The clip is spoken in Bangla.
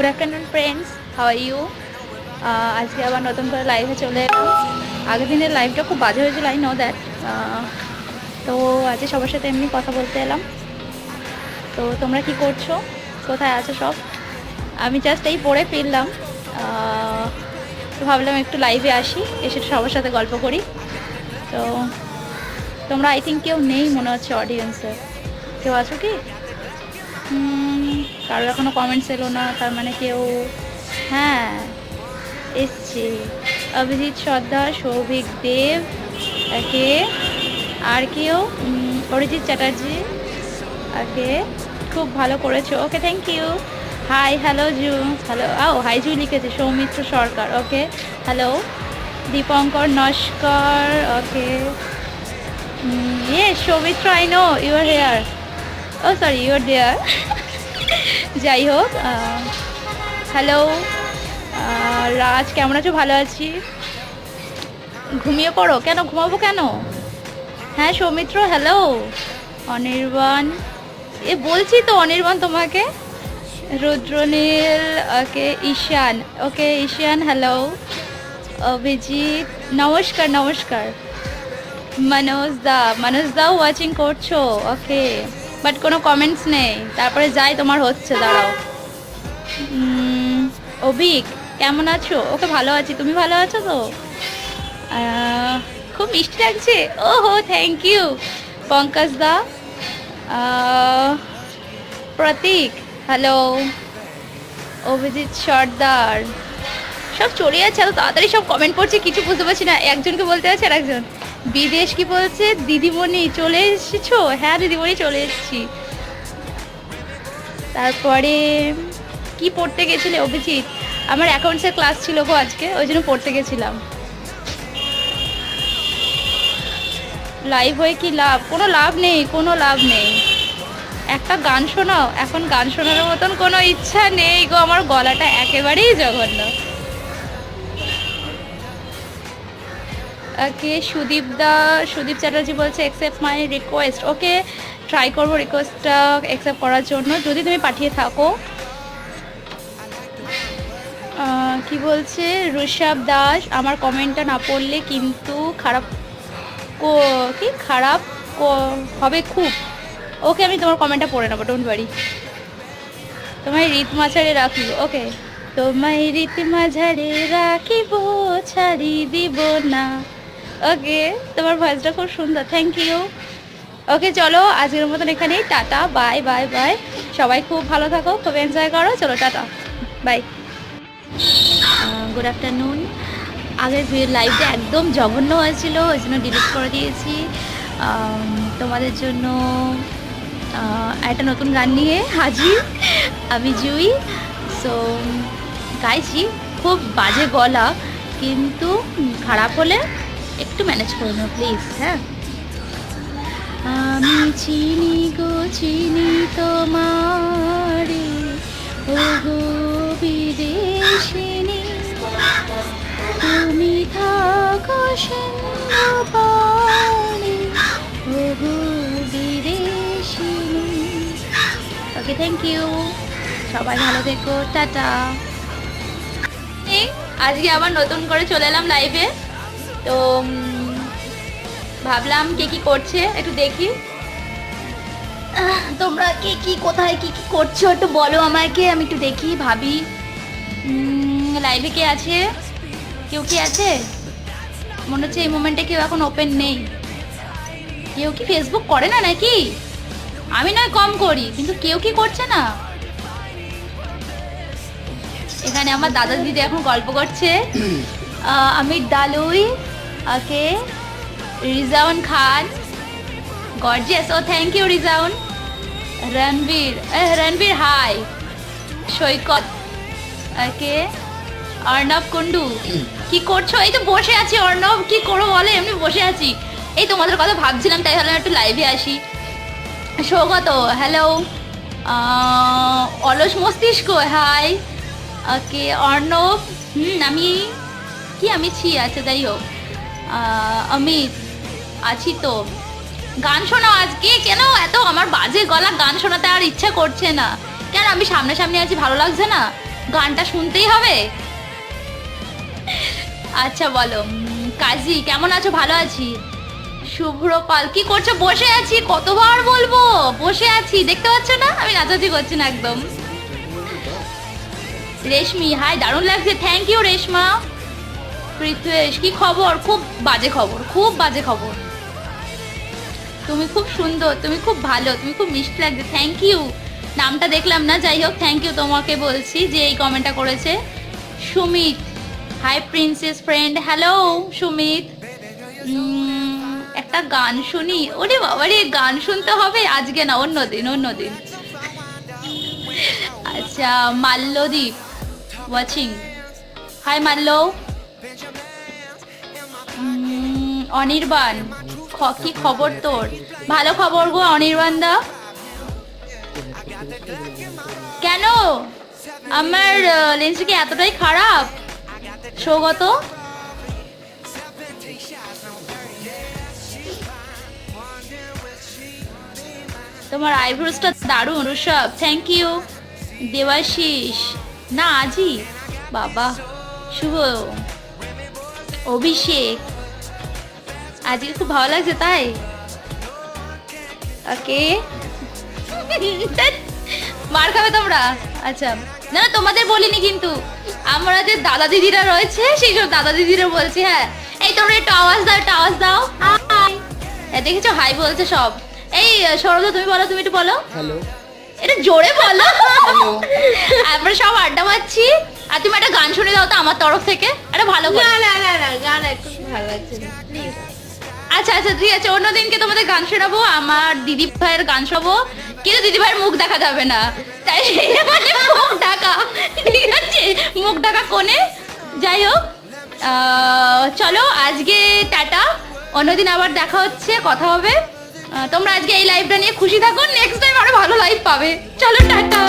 Good afternoon friends how you আজকে আবার নতুন করে লাইভে চলে এলাম। আগের দিনের লাইভটা খুব বাজে হয়েছিল আই নো দ্যাট তো আজকে সবার সাথে এমনি কথা বলতে এলাম। তো তোমরা কি করছ? কোথায় আছো সব? আমি জাস্ট এই পড়ে ফিরলাম। তো ভাবলাম একটু লাইভে আসি, এসে সবার সাথে গল্প করি। তো তোমরা আই থিঙ্ক কেউ নেই মনে হচ্ছে অডিয়েন্সে কেউ আছো কি? কারোর এখনও কমেন্টস এলো না, তার মানে কেউ হ্যাঁ এসছে। অভিজিৎ সর্দার, সৌভিক দেব, একে, আর কেউ অরিজিৎ চ্যাটার্জি ওকে খুব ভালো করেছ। Okay thank you hi hello zoo hello ও হাই জু লিখেছে, Soumitra Sarkar, okay hello Dipankar Naskar, okay ইয়ে Soumitra I know your here oh sorry your there যাই হোক হ্যালো রাজ, কেমন আছো? ভালো আছি। ঘুমিয়ে পড়ো? কেন? ঘুমাবো কেন? হ্যাঁ সৌমিত্র হ্যালো অনির্বাণ। এ, বলছি তো অনির্বাণ তোমাকে। Rudranil, okay, Ishan. Okay, Ishan hello Abhijit, নমস্কার নমস্কার। মনোজ দা, মনোজ দাও ওয়াচিং করছ ওকে বাট কোনো কমেন্টস নেই। তারপরে যাই, তোমার হচ্ছে, দাঁড়াও। অভিক, কেমন আছো? ওকে ভালো আছি। তুমি ভালো আছো তো? খুব মিষ্টি লাগছে। ও হো thank you Pankaj da. Pratik hello Abhijit Sardar. সব চলে যাচ্ছে, এত তাড়াতাড়ি সব কমেন্ট করছে কিছু বুঝতে পারছি না। একজনকে বলতে আছে আর একজন। বিদেশ কি বলছে? দিদিমণি চলে এসেছ? হ্যাঁ দিদিমণি চলে এসেছি। তারপরে কি পড়তে গেছিলে, অভিজিৎ? আমার অ্যাকাউন্টসের ক্লাস ছিল গো আজকে, ওই জন্য পড়তে গেছিলাম। লাইভ হয়ে কি লাভ? কোনো লাভ নেই, কোনো লাভ নেই। একটা গান শোনাও, এখন গান শোনানোর মতন কোনো ইচ্ছা নেই গো, আমার গলাটা একেবারেই জঘন্য। ওকে, সুদীপ দা, সুদীপ চ্যাটার্জি বলছে accept my request okay try করব রিকোয়েস্টটা অ্যাকসেপ্ট করার জন্য। যদি তুমি পাঠিয়ে থাকো। কি বলছে? ঋষভ দাস, আমার কমেন্টটা না পড়লে কিন্তু খারাপ কো- কি? খারাপ কো- হবে খুব। ওকে, আমি তোমার কমেন্টটা পড়ে নেব ডোন্ট ওয়ারি তোমায় রীত মাঝারে রাখি ওকে। তোমায় রীত মাঝারে রাখিব ছাড়ি দিব না। ওকে তোমার ভয়েসটা খুব সুন্দর। থ্যাংক ইউ ওকে চলো, আজকের মতন এখানেই, টাটা বাই বাই বাই সবাই খুব ভালো থাকো, খুব এনজয় করো, চলো, টাটা বাই গুড আফটারনুন আগের লাইভটা একদম জঘন্য হয়েছিল, ওই জন্য ডিলিট করে দিয়েছি। তোমাদের জন্য একটা নতুন গান নিয়ে হাজির, আমি জুই। সো গাইছি খুব বাজে গলা, কিন্তু খারাপ হলে একটু ম্যানেজ করে নিও প্লিজ হ্যাঁ? আমি চিনি গো, চিনি তোমারে ও বিদেশিনী। তুমি থাকো পাড়ে ও গো ওকে থ্যাংক ইউ সবাই ভালো থেকো, টাটা। আজকে আবার নতুন করে চলে এলাম লাইভে তো ভাবলাম কে কি করছে একটু দেখি। তোমরা কে কি কোথায় কি কি করছ একটু বলো আমাকে আমি একটু দেখি ভাবি। লাইভে কে আছে? কেউ কি আছে? মনে হচ্ছে এই মোমেন্টে কেউ এখন ওপেন নেই। কেউ কি ফেসবুক করে না নাকি? আমি নয় কম করি কিন্তু কেউ কি করছে না? এখানে আমার দাদা দিদি এখন গল্প করছে। আমি Dalui okay Rizaun Khan gorgeous oh thank you Rizaun Ranbir Ranbir hi Saikat okay Arnab Kundu কি করছ এই তো বসে আছি অর্ণব কি করব বলে এমনি বসে আছি এই তোমাদের কথা ভাবছিলাম তাই ভাবলাম একটু লাইভে আসি সৌগত হ্যালো অলস মস্তিষ্ক হাই ওকে অর্ণব হুম আমি কি আমি ছি আচ্ছা যাই হোক অমিত, আছি তো। গান শোনাও আজকে, কেন এত আমার বাজে গলা গান শোনাতে আর ইচ্ছা করছে না। কেন আমি সামনাসামনি আছি, ভালো লাগছে না? গানটা শুনতেই হবে। আচ্ছা বলো। কাজী, কেমন আছো? ভালো আছি। শুভ্র পাল, কি করছ? বসে আছি, কতবার বলব? বসে আছি, দেখতে পাচ্ছ না? আমি নাচাচি করছি না একদম। রেশমি, হাই, দারুণ লাগছে। Thank you Reshma. পৃথ্বেশ কি খবর? খুব বাজে খবর, খুব বাজে খবর। তুমি খুব সুন্দর, তুমি খুব ভালো, তুমি খুব মিষ্টি লাগছে থ্যাংক ইউ নামটা দেখলাম না, যাই হোক থ্যাংক ইউ তোমাকে বলছি যে এই কমেন্টটা করেছে Sumit. Hi princess friend hello Sumit. একটা গান শুনি, ওরে বাবারে গান শুনতে হবে আজকে না, অন্য দিন অন্য দিন। আচ্ছা মাল্যদীপ ওয়াচিং হাই মাল্য। অনির্বাণ, কি খবর তোর? ভালো খবর গো অনির্বাণ দা। কেন? আমার লেন্স কি এতটাই খারাপ? সৌগত তোমার আইব্রোসটা দারুণ, ঋষভ। থ্যাংক ইউ দেবাশিস না, আজই? বাবা, শুভ। অভিষেক। আজকে খুব ভালো লাগছে তাই? ওকে। মার খাবে তোমরা? আচ্ছা। না না তোমাদের বলিনি কিন্তু। আমরা যে দাদা দিদিরা রয়েছে সেই সব দাদা দিদিরা বলছি হ্যাঁ। এই তোমরা একটু আওয়াজ দাও একটু আওয়াজ দাও। হাই দেখেছ? হাই বলছে সব। এই সরদা তুমি বলো তুমি একটু বলো। হ্যালো এটা জোরে বলো। আমরা সব আড্ডা মারছি। আর তুমি একটা গান শুনে দাও তো আমার তরফ থেকে। একটা ভালো করে। না না না না গান একটু ভালো লাগছে প্লিজ আচ্ছা আচ্ছা ঠিক আছে অন্যদিনকে তোমাদের গান শোনাবো, আমার দিদি ভাইয়ের গান শোনাবো, কিন্তু দিদি ভাইয়ের মুখ দেখা যাবে না। তাই মুখ ঢাকা, ঠিক আছে, মুখ ঢাকা কোণে। যাই হোক চলো, আজকে টাটা, অন্যদিন আবার দেখা হচ্ছে, কথা হবে। তোমরা আজকে এই লাইভটা নিয়ে খুশি থাকো নেক্সট টাইম আরও ভালো লাইভ পাবে। চলো, টাটা।